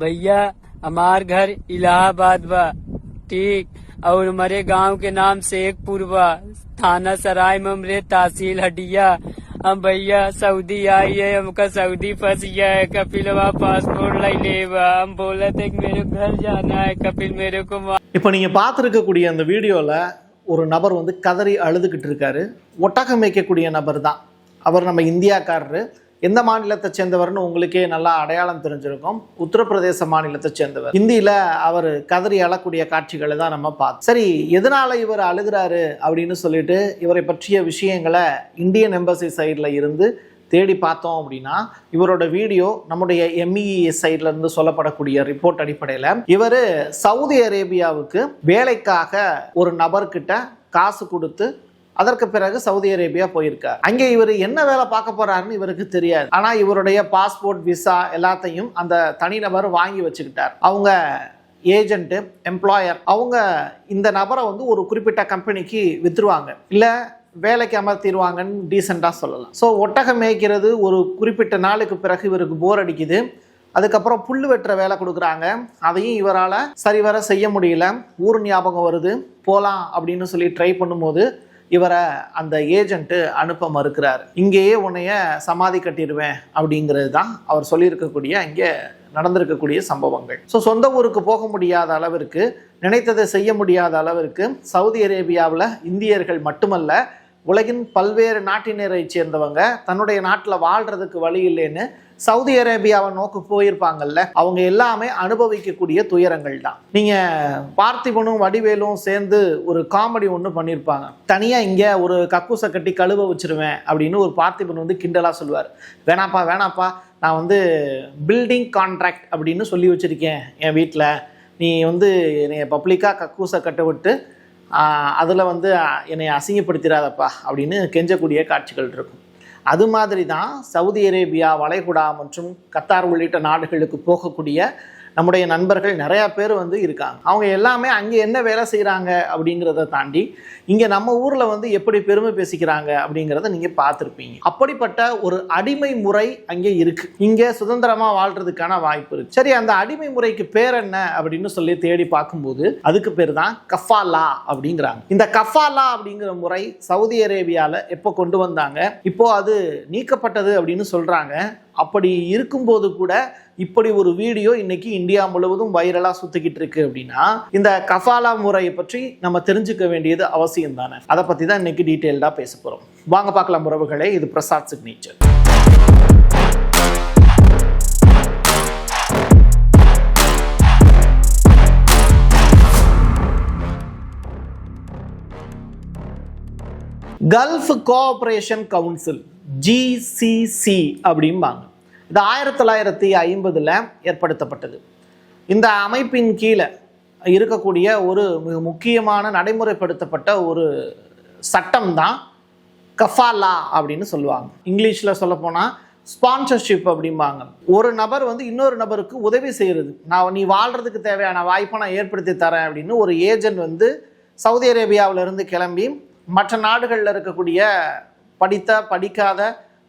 भैया हमार घर इलाहाबाद बा ठीक और हमारे गांव के नाम शेखपुर बा थाना सराय ममरे तहसील हटिया हम भैया सऊदी आई है हमका सऊदी फंस गया है कपिल वहाँ पासपोर्ट लाई ले बा हम बोला थे कि मेरे को घर जाना है कपिल मेरे को वहाँ இப்போ நீங்கள் பார்த்துருக்கக்கூடிய அந்த வீடியோவில் ஒரு நபர் வந்து கதறி அழுதுகிட்டு இருக்காரு ஒட்டகம் மேய்க்கக்கூடிய நபர் தான் அவர் நம்ம இந்தியாக்காரரு எந்த மாநிலத்தை சேர்ந்தவர்னு உங்களுக்கே நல்லா அடையாளம் தெரிஞ்சிருக்கும். உத்தரப்பிரதேச மாநிலத்தை சேர்ந்தவர். ஹிந்தியில் அவர் கதறி அழக்கூடிய காட்சிகளை தான் நம்ம பார்த்தோம் சரி எதனால இவர் அழுகிறாரு அப்படின்னு சொல்லிட்டு இவரை பற்றிய விஷயங்களை இந்தியன் எம்பசி சைடில் இருந்து தேடி பார்த்தோம் அப்படின்னா இவரோட வீடியோ நம்முடைய எம்இஎஸ் சைட்ல இருந்து சொல்லப்படக்கூடிய ரிப்போர்ட் அடிப்படையில் இவர் சவுதி அரேபியாவுக்கு வேலைக்காக ஒரு நபர்கிட்ட காசு கொடுத்து அதற்கு பிறகு சவுதி அரேபியா போயிருக்கார். அங்கே இவர் என்ன வேலை பார்க்க போறாருன்னு இவருக்கு தெரியாது. ஆனா இவருடைய பாஸ்போர்ட் விசா எல்லாத்தையும் அந்த தனிநபர் வாங்கி வச்சுக்கிட்டார். அவங்க ஏஜென்ட்டு எம்ப்ளாயர் அவங்க இந்த நபரை வந்து ஒரு குறிப்பிட்ட கம்பெனிக்கு வித்துருவாங்க. இல்லை வேலைக்கு அமர்த்திடுவாங்கன்னு டீசெண்டாக சொல்லலாம். ஸோ ஒட்டகம் மேய்க்கிறது ஒரு குறிப்பிட்ட நாளுக்கு பிறகு இவருக்கு போர் அடிக்குது. அதுக்கப்புறம் புல்லு வெட்டுற வேலை கொடுக்குறாங்க. அதையும் இவரால் சரிவர செய்ய முடியல. ஊர் ஞாபகம் வருது. போகலாம் அப்படின்னு சொல்லி ட்ரை பண்ணும்போது இவரை அந்த ஏஜென்ட்டு அனுப்ப மறுக்கிறார். இங்கேயே உன்னைய சமாதி கட்டிடுவேன் அப்படிங்கிறது தான் அவர் சொல்லியிருக்கக்கூடிய இங்கே நடந்திருக்கக்கூடிய சம்பவங்கள். ஸோ சொந்த ஊருக்கு போக முடியாத அளவிற்கு நினைத்ததை செய்ய முடியாத அளவிற்கு சவுதி அரேபியாவில் இந்தியர்கள் மட்டுமல்ல உலகின் பல்வேறு நாட்டினரை சேர்ந்தவங்க தன்னுடைய நாட்டில் வாழ்றதுக்கு வழி இல்லைன்னு சவுதி அரேபியாவை நோக்கி போயிருப்பாங்கல்ல அவங்க எல்லாமே அனுபவிக்கக்கூடிய துயரங்கள் தான். நீங்கள் பார்த்திபனும் வடிவேலும் சேர்ந்து ஒரு காமெடி ஒன்று பண்ணியிருப்பாங்க தனியாக இங்கே ஒரு கக்கூசை கட்டி கழுவ வச்சுருவேன் அப்படின்னு ஒரு பார்த்திபன் வந்து கிண்டலாக சொல்லுவார். வேணாப்பா வேணாப்பா நான் வந்து பில்டிங் கான்ட்ராக்ட் அப்படின்னு சொல்லி வச்சுருக்கேன் என் வீட்டில் நீ வந்து என்னை பப்ளிக்காக கக்கூசை கட்ட விட்டு அதில் வந்து என்னை அசிங்கப்படுத்திடாதப்பா அப்படின்னு கெஞ்சக்கூடிய காட்சிகள் இருக்கும். அது மாதிரி தான் சவுதி அரேபியா வளைகுடா மற்றும் கத்தார் உள்ளிட்ட நாடுகளுக்கு போகக்கூடிய நம்முடைய நண்பர்கள் நிறையா பேர் வந்து இருக்காங்க. அவங்க எல்லாமே அங்கே என்ன வேலை செய்கிறாங்க அப்படிங்கிறத தாண்டி இங்கே நம்ம ஊரில் வந்து எப்படி பெருமை பேசிக்கிறாங்க அப்படிங்கிறத நீங்கள் பார்த்துருப்பீங்க. அப்படிப்பட்ட ஒரு அடிமை முறை அங்கே இருக்குது இங்கே சுதந்திரமாக வாழ்கிறதுக்கான வாய்ப்பு இருக்குது சரி அந்த அடிமை முறைக்கு பேர் என்ன அப்படின்னு சொல்லி தேடி பார்க்கும்போது அதுக்கு பேர் தான் கஃபாலா அப்படிங்கிறாங்க. இந்த கஃபாலா அப்படிங்கிற முறை சவுதி அரேபியாவில் எப்போ கொண்டு வந்தாங்க இப்போ அது நீக்கப்பட்டது அப்படின்னு சொல்கிறாங்க அப்படி இருக்கும்போது கூட இப்படி ஒரு வீடியோ இன்னைக்கு இந்தியா முழுவதும் வைரலாக சுத்திக்கிட்டு இருக்கு அப்படின்னா இந்த கஃபாலா முறையை பற்றி நம்ம தெரிஞ்சுக்க வேண்டியது அவசியம் தானே அதை பற்றி தான் இன்னைக்கு டீட்டெயில்டாக பேச போகிறோம் வாங்க பார்க்கலாம் உறவுகளே இது Prasad signature. Gulf cooperation council GCC அப்படிம்பாங்க. இது ஆயிரத்தி தொள்ளாயிரத்தி ஐம்பதில் ஏற்படுத்தப்பட்டது. இந்த அமைப்பின் கீழே இருக்கக்கூடிய ஒரு மிக முக்கியமான நடைமுறைப்படுத்தப்பட்ட ஒரு சட்டம் தான் கஃபாலா அப்படின்னு சொல்லுவாங்க. இங்கிலீஷில் சொல்லப்போனால் ஸ்பான்சர்ஷிப் அப்படிம்பாங்க. ஒரு நபர் வந்து இன்னொரு நபருக்கு உதவி செய்கிறது நான் நீ வாழ்கிறதுக்கு தேவையான வாய்ப்பை நான் ஏற்படுத்தி தரேன் அப்படின்னு ஒரு ஏஜென்ட் வந்து சவுதி அரேபியாவிலிருந்து கிளம்பி மற்ற நாடுகளில் இருக்கக்கூடிய படித்த படிக்காத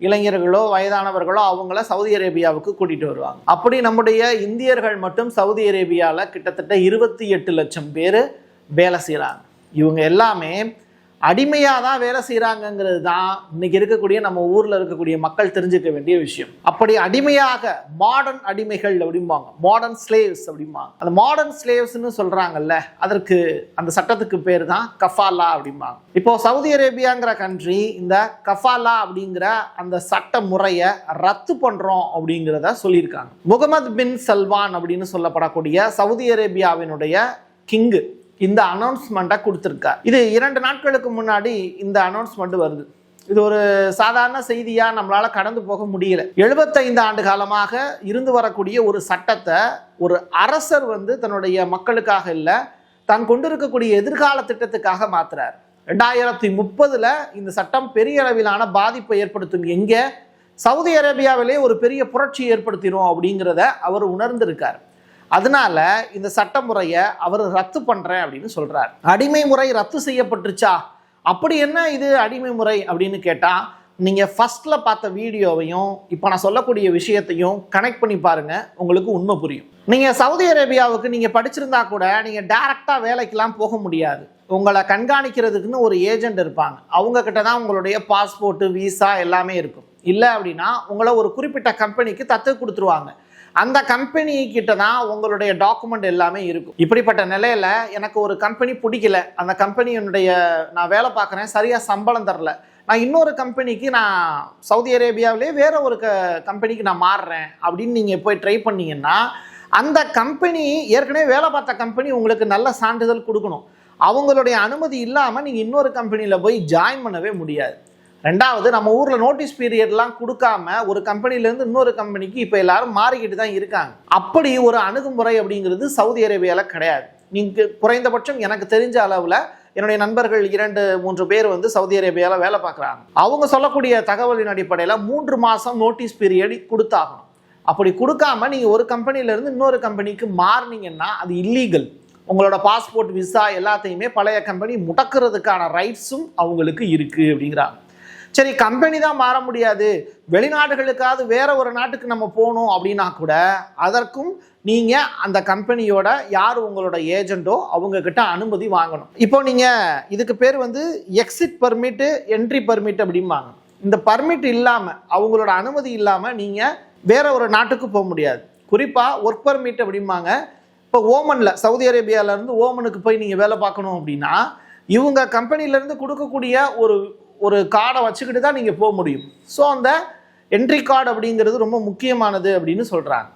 இளைஞர்களோ வயதானவர்களோ அவங்கள சவுதி அரேபியாவுக்கு கூட்டிட்டு வருவாங்க. அப்படி நம்முடைய இந்தியர்கள் மட்டும் சவுதி அரேபியாவில் கிட்டத்தட்ட இருபத்தி எட்டு லட்சம் பேர் வேலை செய்கிறாங்க இவங்க எல்லாமே அடிமையாக தான் வேலை செய்கிறாங்கங்கிறது தான் இன்னைக்கு இருக்கக்கூடிய நம்ம ஊரில் இருக்கக்கூடிய மக்கள் தெரிஞ்சுக்க வேண்டிய விஷயம். அப்படி அடிமையாக மாடர்ன் அடிமைகள் அப்படிம்பாங்க. மாடர்ன் ஸ்லேவ்ஸ் அப்படிம்பாங்க. அந்த மாடர்ன் ஸ்லேவ்ஸ்னு சொல்கிறாங்கல்ல அதற்கு அந்த சட்டத்துக்கு பேர் தான் கஃபாலா அப்படிம்பாங்க. இப்போ சவுதி அரேபியாங்கிற கண்ட்ரி இந்த கஃபாலா அப்படிங்கிற அந்த சட்ட முறையை ரத்து பண்ணுறோம் அப்படிங்கிறத சொல்லியிருக்காங்க. முகமது பின் சல்வான் அப்படின்னு சொல்லப்படக்கூடிய சவுதி அரேபியாவினுடைய கிங்கு இந்த அனௌன்ஸ்மெண்ட்டை கொடுத்துருக்கார். இது இரண்டு நாட்களுக்கு முன்னாடி இந்த அனௌன்ஸ்மெண்ட் வருது. இது ஒரு சாதாரண செய்தியாக நம்மளால் கடந்து போக முடியல. எழுபத்தைந்து ஆண்டு காலமாக இருந்து வரக்கூடிய ஒரு சட்டத்தை ஒரு அரசர் வந்து தன்னுடைய மக்களுக்காக இல்லை தான் கொண்டிருக்கக்கூடிய எதிர்கால திட்டத்துக்காக மாத்துறார். ரெண்டாயிரத்தி முப்பதில் இந்த சட்டம் பெரிய அளவிலான பாதிப்பை ஏற்படுத்தும். எங்கே? சவுதி அரேபியாவிலே ஒரு பெரிய புரட்சி ஏற்படுத்திடும் அப்படிங்கிறத அவர் உணர்ந்திருக்கார். அதனால இந்த சட்ட முறையை அவர் ரத்து பண்ணுறேன் அப்படின்னு சொல்கிறார் அடிமை முறை ரத்து செய்யப்பட்டுருச்சா? அப்படி என்ன இது அடிமை முறை அப்படின்னு கேட்டால் நீங்கள் ஃபஸ்ட்டில் பார்த்த வீடியோவையும் இப்போ நான் சொல்லக்கூடிய விஷயத்தையும் கனெக்ட் பண்ணி பாருங்கள் உங்களுக்கு உண்மை புரியும். நீங்கள் சவுதி அரேபியாவுக்கு நீங்கள் படிச்சிருந்தா கூட நீங்கள் டேரெக்டாக வேலைக்கெல்லாம் போக முடியாது. உங்களை கண்காணிக்கிறதுக்குன்னு ஒரு ஏஜெண்ட் இருப்பாங்க. அவங்கக்கிட்ட தான் உங்களுடைய பாஸ்போர்ட்டு விசா எல்லாமே இருக்கும். இல்லை அப்படின்னா உங்களை ஒரு குறிப்பிட்ட கம்பெனிக்கு தத்து கொடுத்துருவாங்க. அந்த கம்பெனி கிட்ட தான் உங்களுடைய டாக்குமெண்ட் எல்லாமே இருக்கும். இப்படிப்பட்ட நிலையில எனக்கு ஒரு கம்பெனி பிடிக்கல. அந்த கம்பெனியினுடைய நான் வேலை பார்க்குறேன். சரியா சம்பளம் தரல. நான் இன்னொரு கம்பெனிக்கு நான் சவுதி அரேபியாவிலே வேற ஒரு க கம்பெனிக்கு நான் மாறுறேன் அப்படின்னு நீங்கள் போய் ட்ரை பண்ணீங்கன்னா அந்த கம்பெனி ஏற்கனவே வேலை பார்த்த கம்பெனி உங்களுக்கு நல்ல சான்றிதழ் கொடுக்கணும். அவங்களுடைய அனுமதி இல்லாமல் நீங்கள் இன்னொரு கம்பெனியில் போய் ஜாயின் பண்ணவே முடியாது. ரெண்டாவது நம்ம ஊரில் நோட்டீஸ் பீரியட்லாம் கொடுக்காம ஒரு கம்பெனிலேருந்து இன்னொரு கம்பெனிக்கு இப்போ எல்லாரும் மாறிக்கிட்டு தான் இருக்காங்க. அப்படி ஒரு அணுகுமுறை அப்படிங்கிறது சவுதி அரேபியாவில் கிடையாது. நீங்கள் குறைந்தபட்சம் எனக்கு தெரிஞ்ச அளவில் என்னுடைய நண்பர்கள் இரண்டு மூன்று பேர் வந்து சவுதி அரேபியாவில் வேலை பார்க்குறாங்க. அவங்க சொல்லக்கூடிய தகவலின் அடிப்படையில் மூன்று மாதம் நோட்டீஸ் பீரியட் கொடுத்தாகணும். அப்படி கொடுக்காம நீங்கள் ஒரு கம்பெனியிலேருந்து இன்னொரு கம்பெனிக்கு மாறினீங்கன்னா அது இல்லீகல் உங்களோட பாஸ்போர்ட் விசா எல்லாத்தையுமே பழைய கம்பெனி முடக்கிறதுக்கான ரைட்ஸும் அவங்களுக்கு இருக்குது அப்படிங்கிறாங்க. சரி கம்பெனி தான் மாற முடியாது. வெளிநாடுகளுக்காவது வேற ஒரு நாட்டுக்கு நம்ம போகணும் அப்படின்னா கூட அதற்கும் நீங்க அந்த கம்பெனியோட யார் உங்களோட ஏஜெண்டோ அவங்க கிட்ட அனுமதி வாங்கணும். இப்போ நீங்க இதுக்கு பேர் வந்து எக்ஸிட் பர்மிட் என்ட்ரி பர்மிட் அப்படிம்பாங்க. இந்த பர்மிட் இல்லாம அவங்களோட அனுமதி இல்லாம நீங்க வேற ஒரு நாட்டுக்கு போக முடியாது. குறிப்பா ஒர்க் பர்மிட் அப்படிம்பாங்க. இப்போ ஓமனில் சவுதி அரேபியால இருந்து ஓமனுக்கு போய் நீங்கள் வேலை பார்க்கணும் அப்படின்னா இவங்க கம்பெனிலேருந்து கொடுக்கக்கூடிய ஒரு ஒரு கார்டை வச்சுக்கிட்டு தான் நீங்கள் போக முடியும். ஸோ அந்த என்ட்ரி கார்டு அப்படிங்கிறது ரொம்ப முக்கியமானது அப்படின்னு சொல்கிறாங்க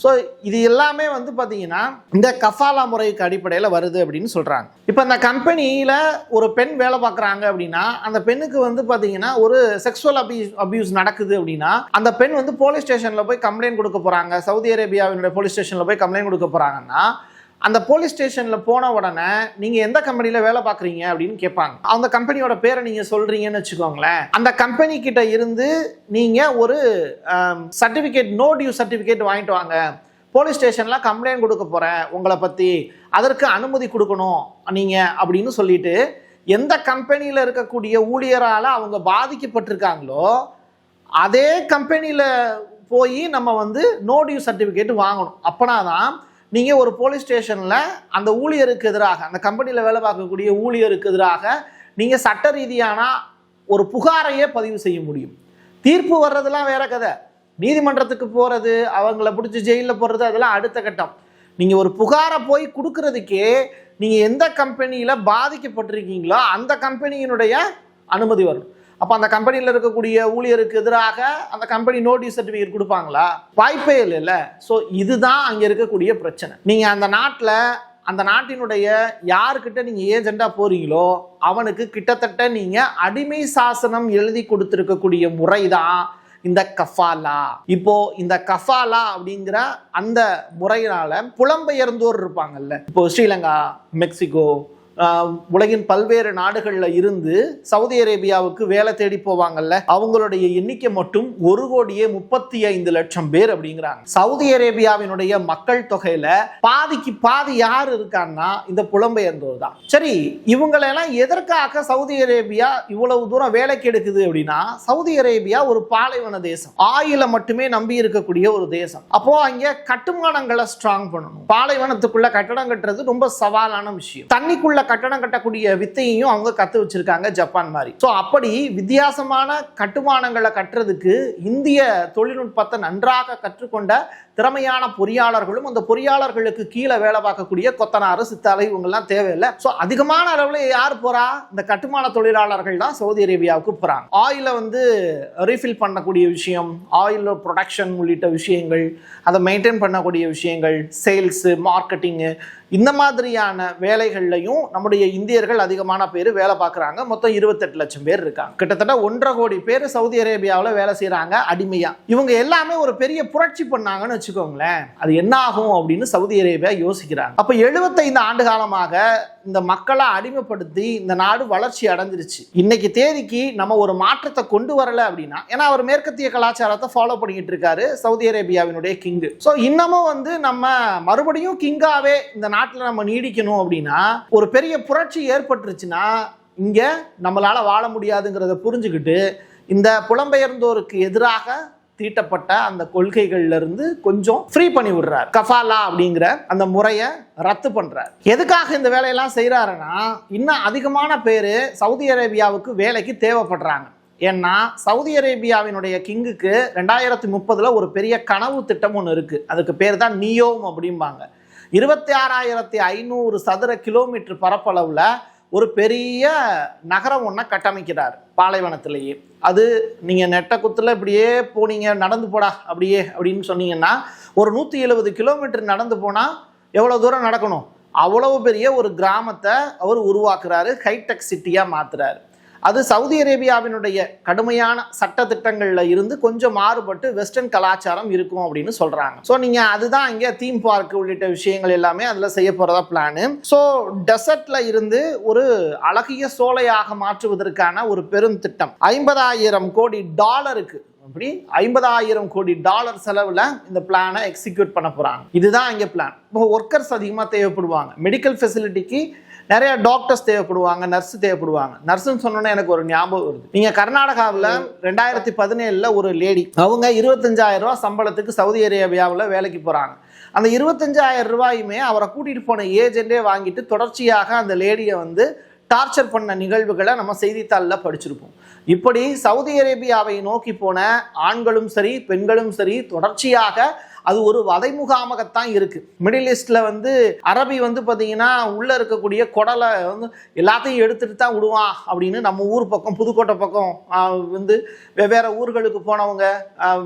ஸோ இது எல்லாமே வந்து பார்த்தீங்கன்னா இந்த கஃபாலா முறைக்கு அடிப்படையில் வருது அப்படின்னு சொல்கிறாங்க இப்போ இந்த கம்பெனியில் ஒரு பெண் வேலை பார்க்குறாங்க அப்படின்னா அந்த பெண்ணுக்கு வந்து பார்த்தீங்கன்னா ஒரு செக்ஸுவல் அபியூஸ் அபியூஸ் நடக்குது அப்படின்னா அந்த பெண் வந்து போலீஸ் ஸ்டேஷனில் போய் கம்ப்ளைண்ட் கொடுக்க போகிறாங்க சவுதி அரேபியாவினுடைய போலீஸ் ஸ்டேஷனில் போய் கம்ப்ளைண்ட் கொடுக்க போகிறாங்கன்னா அந்த போலீஸ் ஸ்டேஷனில் போன உடனே நீங்கள் எந்த கம்பெனியில் வேலை பார்க்குறீங்க அப்படின்னு கேட்பாங்க. அந்த கம்பெனியோட பேரை நீங்கள் சொல்கிறீங்கன்னு வச்சுக்கோங்களேன். அந்த கம்பெனி கிட்ட இருந்து நீங்கள் ஒரு சர்டிஃபிகேட் நோ டியூ சர்டிஃபிகேட் வாங்கிட்டு வாங்க. போலீஸ் ஸ்டேஷனில் கம்ப்ளைண்ட் கொடுக்க போகிறேன் உங்களை பற்றி அதற்கு அனுமதி கொடுக்கணும் நீங்கள் அப்படின்னு சொல்லிட்டு எந்த கம்பெனியில் இருக்கக்கூடிய ஊழியரால் அவங்க பாதிக்கப்பட்டிருக்காங்களோ அதே கம்பெனியில் போய் நம்ம வந்து நோ டியூ சர்டிஃபிகேட் வாங்கணும். அப்போனா தான் நீங்கள் ஒரு போலீஸ் ஸ்டேஷனில் அந்த ஊழியருக்கு எதிராக அந்த கம்பெனியில் வேலை பார்க்கக்கூடிய ஊழியருக்கு எதிராக நீங்கள் சட்ட ரீதியான ஒரு புகாரையே பதிவு செய்ய முடியும். தீர்ப்பு வர்றதெல்லாம் வேற கதை. நீதிமன்றத்துக்கு போகிறது அவங்கள பிடிச்சி ஜெயிலில் போடுறது அதெல்லாம் அடுத்த கட்டம். நீங்கள் ஒரு புகாரை போய் கொடுக்கறதுக்கே நீங்கள் எந்த கம்பெனியில் பாதிக்கப்பட்டிருக்கீங்களோ அந்த கம்பெனியினுடைய அனுமதி வரும் அப்போ அந்த கம்பெனியில் இருக்கக்கூடிய ஊழியருக்கு எதிராக அந்த கம்பெனி நோட்டீஸ் சர்டிஃபிகேட் கொடுப்பாங்களா? வாய்ப்பே இல்லைல்ல. ஸோ இதுதான் அங்கே இருக்கக்கூடிய பிரச்சனை. நீங்கள் அந்த நாட்டில் அந்த நாட்டினுடைய யாருக்கிட்ட நீங்கள் ஏஜெண்டாக போகிறீங்களோ அவனுக்கு கிட்டத்தட்ட நீங்கள் அடிமை சாசனம் எழுதி கொடுத்துருக்கக்கூடிய முறை தான் இந்த கஃபாலா. இப்போ இந்த கஃபாலா அப்படிங்கிற அந்த முறையினால புலம்பெயர்ந்தோர் இருப்பாங்கல்ல. இப்போ ஸ்ரீலங்கா மெக்சிகோ உலகின் பல்வேறு நாடுகளில் இருந்து சவுதி அரேபியாவுக்கு வேலை தேடி போவாங்கல்ல அவங்களுடைய எண்ணிக்கை மட்டும் ஒரு கோடியே முப்பத்தி ஐந்து லட்சம் பேர் அப்படிங்கிறாங்க. சவுதி அரேபியாவினுடைய மக்கள் தொகையில பாதிக்கு பாதி யார் இருக்கான்னா இந்த புலம்பெயர்ந்தோர் தான் சரி இவங்களெல்லாம் எதற்காக சவுதி அரேபியா இவ்வளவு தூரம் வேலைக்கு எடுக்குது அப்படின்னா சவுதி அரேபியா ஒரு பாலைவன தேசம். ஆயில மட்டுமே நம்பி இருக்கக்கூடிய ஒரு தேசம். அப்போ அங்க கட்டுமானங்களை ஸ்ட்ராங் பண்ணணும். பாலைவனத்துக்குள்ள கட்டடம் கட்டுறது ரொம்ப சவாலான விஷயம். தண்ணிக்குள்ள கட்டடம் கட்டக்கூடிய வித்தையையும் அவங்க கத்து வச்சிருக்காங்க ஜப்பான் மாதிரி. ஸோ அப்படி வித்தியாசமான கட்டுமானங்களை கட்டுறதுக்கு இந்திய தொழில்நுட்பத்தை நன்றாக கற்றுக்கொண்ட திறமையான பொறியாளர்களும் அந்த பொறியாளர்களுக்கு கீழே வேலை பார்க்கக்கூடிய கொத்தனார் சித்தாலை இவங்கெல்லாம் தேவையில்லை. ஸோ அதிகமான அளவில் யார் போறா? இந்த கட்டுமான தொழிலாளர்கள் தான் சவுதி அரேபியாவுக்கு போகிறாங்க ஆயிலை வந்து ரீஃபில் பண்ணக்கூடிய விஷயம் ஆயில் ப்ரொடக்ஷன் உள்ளிட்ட விஷயங்கள் அதை மெயின்டைன் பண்ணக்கூடிய விஷயங்கள் சேல்ஸு மார்க்கெட்டிங்கு இந்த மாதிரியான வேலைகள்லையும் நம்முடைய இந்தியர்கள் அதிகமான பேர் வேலை பார்க்குறாங்க. மொத்தம் இருபத்தெட்டு லட்சம் பேர் இருக்காங்க. கிட்டத்தட்ட ஒன்றரை கோடி பேர் சவுதி அரேபியாவில் வேலை செய்கிறாங்க அடிமையாக இவங்க எல்லாமே ஒரு பெரிய புரட்சி பண்ணாங்கன்னு வச்சுக்கோங்களேன். அது என்ன ஆகும் அப்படின்னு சவுதி அரேபியா யோசிக்கிறாங்க. அப்போ எழுபத்தைந்து ஆண்டு காலமாக இந்த மக்களை அடிமைப்படுத்தி இந்த நாடு வளர்ச்சி அடைஞ்சிருச்சு. இன்னைக்கு தேதிக்கு நம்ம ஒரு மாற்றத்தை கொண்டு வரல அப்படின்னா ஏன்னா அவர் மேற்கத்திய கலாச்சாரத்தை ஃபாலோ பண்ணிக்கிட்டு இருக்காரு சவுதி அரேபியாவினுடைய கிங்கு ஸோ இன்னமும் வந்து நம்ம மறுபடியும் கிங்காவே இந்த நாட்டில் நம்ம நீடிக்கணும் அப்படின்னா ஒரு பெரிய புரட்சி ஏற்பட்டுருச்சுன்னா இங்கே நம்மளால் வாழ முடியாதுங்கிறத புரிஞ்சுக்கிட்டு இந்த புலம்பெயர்ந்தோருக்கு எதிராக தீட்டப்பட்ட அந்த கொள்கைகள்ல இருந்து கொஞ்சம் ஃப்ரீ பண்ணி விடுறார். கஃபாலா அப்படிங்கிற அந்த முறையை ரத்து பண்றார். எதுக்காக இந்த வேலையெல்லாம் செய்யறாருன்னா இன்னும் அதிகமான பேர் சவுதி அரேபியாவுக்கு வேலைக்கு தேவைப்படுறாங்க. ஏன்னா சவுதி அரேபியாவினுடைய கிங்குக்கு ரெண்டாயிரத்தி முப்பதுல ஒரு பெரிய கனவு திட்டம் ஒன்று இருக்கு. அதுக்கு பேர் தான் நியோம் அப்படிம்பாங்க. இருபத்தி ஆறாயிரத்தி ஐநூறு சதுர கிலோமீட்டர் பரப்பளவுல ஒரு பெரிய நகரம் ஒன்றை கட்டமைக்கிறார் பாலைவனத்திலேயே. அது நீங்கள் நெட்ட குத்துல இப்படியே போனீங்க நடந்து போடா அப்படியே அப்படின்னு சொன்னீங்கன்னா ஒரு நூற்றி எழுபது கிலோமீட்டர் நடந்து போனால் எவ்வளோ தூரம் நடக்கணும்? அவ்வளவு பெரிய ஒரு கிராமத்தை அவர் உருவாக்குறாரு ஹைடெக் சிட்டியாக மாற்றுறாரு அது சவுதி அரேபியாவினுடைய கடுமையான சட்ட திட்டங்களில் இருந்து கொஞ்சம் மாறுபட்டு வெஸ்டர்ன் கலாச்சாரம் இருக்கும் அப்படின்னு சொல்கிறாங்க ஸோ நீங்கள் அதுதான் இங்கே தீம் பார்க் உள்ளிட்ட விஷயங்கள் எல்லாமே அதில் செய்ய போகிறதா பிளானு ஸோ டெசர்ட்ல இருந்து ஒரு அழகிய சோலையாக மாற்றுவதற்கான ஒரு பெரும் திட்டம். ஐம்பதாயிரம் கோடி டாலருக்கு அப்படி ஐம்பதாயிரம் கோடி டாலர் செலவில் இந்த பிளானை எக்ஸிக்யூட் பண்ண போகிறாங்க இதுதான் இங்கே பிளான் இப்போ ஒர்க்கர்ஸ் அதிகமாக தேவைப்படுவாங்க. மெடிக்கல் ஃபெசிலிட்டிக்கு நிறைய டாக்டர்ஸ் தேவைப்படுவாங்க நர்ஸ் தேவைப்படுவாங்க. நர்ஸ்னு சொன்னோன்னே எனக்கு ஒரு ஞாபகம் வருது. நீங்கள் கர்நாடகாவில் ரெண்டாயிரத்தி பதினேழில் ஒரு லேடி அவங்க இருபத்தஞ்சாயிரம் ரூபாய் சம்பளத்துக்கு சவுதி அரேபியாவில் வேலைக்கு போகிறாங்க அந்த இருபத்தஞ்சாயிரம் ரூபாயுமே அவரை கூட்டிகிட்டு போன ஏஜென்ட்டே வாங்கிட்டு தொடர்ச்சியாக அந்த லேடியை வந்து டார்ச்சர் பண்ண நிகழ்வுகளை நம்ம செய்தித்தாளில் படிச்சிருப்போம். இப்படி சவுதி அரேபியாவை நோக்கி போன ஆண்களும் சரி பெண்களும் சரி தொடர்ச்சியாக அது ஒரு வதை முகாமகத்தான் இருக்கு. மிடில் ஈஸ்ட்ல வந்து அரபி வந்து பார்த்தீங்கன்னா உள்ள இருக்கக்கூடிய குடலை வந்து எல்லாத்தையும் எடுத்துட்டு தான் விடுவான் அப்படின்னு நம்ம ஊர் பக்கம் புதுக்கோட்டை பக்கம் வந்து வெவ்வேறு ஊர்களுக்கு போனவங்க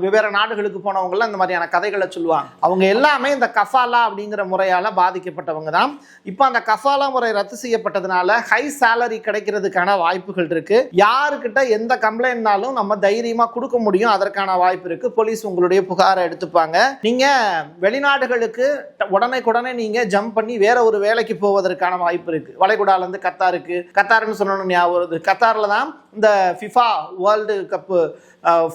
வெவ்வேறு நாடுகளுக்கு போனவங்கலாம் இந்த மாதிரியான கதைகளை சொல்லுவாங்க. அவங்க எல்லாமே இந்த கஃபாலா அப்படிங்கிற முறையால் பாதிக்கப்பட்டவங்க தான். இப்போ அந்த கஃபாலா முறை ரத்து செய்யப்பட்டதுனால ஹை சேலரி கிடைக்கிறதுக்கான வாய்ப்புகள் இருக்கு. யாருக்கிட்ட எந்த கம்ப்ளைண்ட்னாலும் நம்ம தைரியமாக கொடுக்க முடியும். அதற்கான வாய்ப்பு இருக்கு. போலீஸ் உங்களுடைய புகாரை எடுத்துப்பாங்க. நீங்கள் வெளிநாடுகளுக்கு உடனே நீங்கள் ஜம்ப் பண்ணி வேற ஒரு வேலைக்கு போவதற்கான வாய்ப்பு இருக்குது வளைகுடாலேருந்து கத்தாருக்கு கத்தார்னு சொன்னோன்னு ஞாபகம் வருது. கத்தாரில் தான் இந்த ஃபிஃபா வேர்ல்டு கப்பு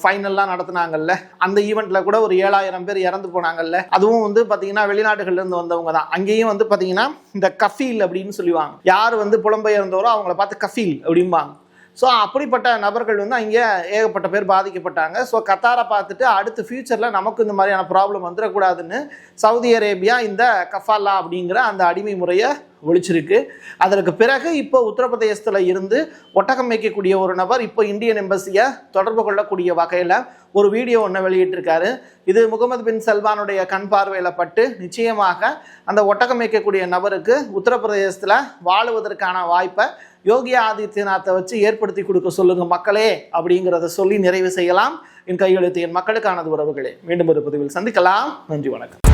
ஃபைனல்லாம் நடத்துனாங்கல்ல. அந்த ஈவெண்ட்ல கூட ஒரு ஏழாயிரம் பேர் இறந்து போனாங்கல்ல. அதுவும் வந்து பார்த்தீங்கன்னா வெளிநாடுகள்லேருந்து வந்தவங்க தான். அங்கேயும் வந்து பார்த்தீங்கன்னா இந்த கஃபீல் அப்படின்னு சொல்லுவாங்க. யார் வந்து புலம்பெயர்ந்தோரோ அவங்கள பார்த்து கஃபீல் அப்படிம்பாங்க. ஸோ அப்படிப்பட்ட நபர்கள் வந்து அங்கே ஏகப்பட்ட பேர் பாதிக்கப்பட்டாங்க. ஸோ கத்தாரை பார்த்துட்டு அடுத்த ஃபியூச்சரில் நமக்கு இந்த மாதிரியான ப்ராப்ளம் வந்துடக்கூடாதுன்னு சவுதி அரேபியா இந்த கஃபாலா அப்படிங்கிற அந்த அடிமை முறையை ஒழிச்சிருக்கு. அதற்கு பிறகு இப்போ உத்தரப்பிரதேசத்தில் இருந்து ஒட்டகம் மேய்க்கக்கூடிய ஒரு நபர் இப்போ இந்தியன் எம்பசியை தொடர்பு கொள்ளக்கூடிய வகையில் ஒரு வீடியோ ஒன்று வெளியிட்டிருக்காரு. இது முகமது பின் சல்மானுடைய கண் பார்வையில் பட்டு நிச்சயமாக அந்த ஒட்டகம் மேய்க்கக்கூடிய நபருக்கு உத்தரப்பிரதேசத்தில் வாழுவதற்கான வாய்ப்பை யோகி ஆதித்யநாத்தை வச்சு ஏற்படுத்தி கொடுக்க சொல்லுங்க மக்களே அப்படிங்கிறத சொல்லி நிறைவு செய்யலாம். என் கையெழுத்து என் மக்களுக்கானது உறவுகளே. மீண்டும் ஒரு பதிவில் சந்திக்கலாம். நன்றி வணக்கம்.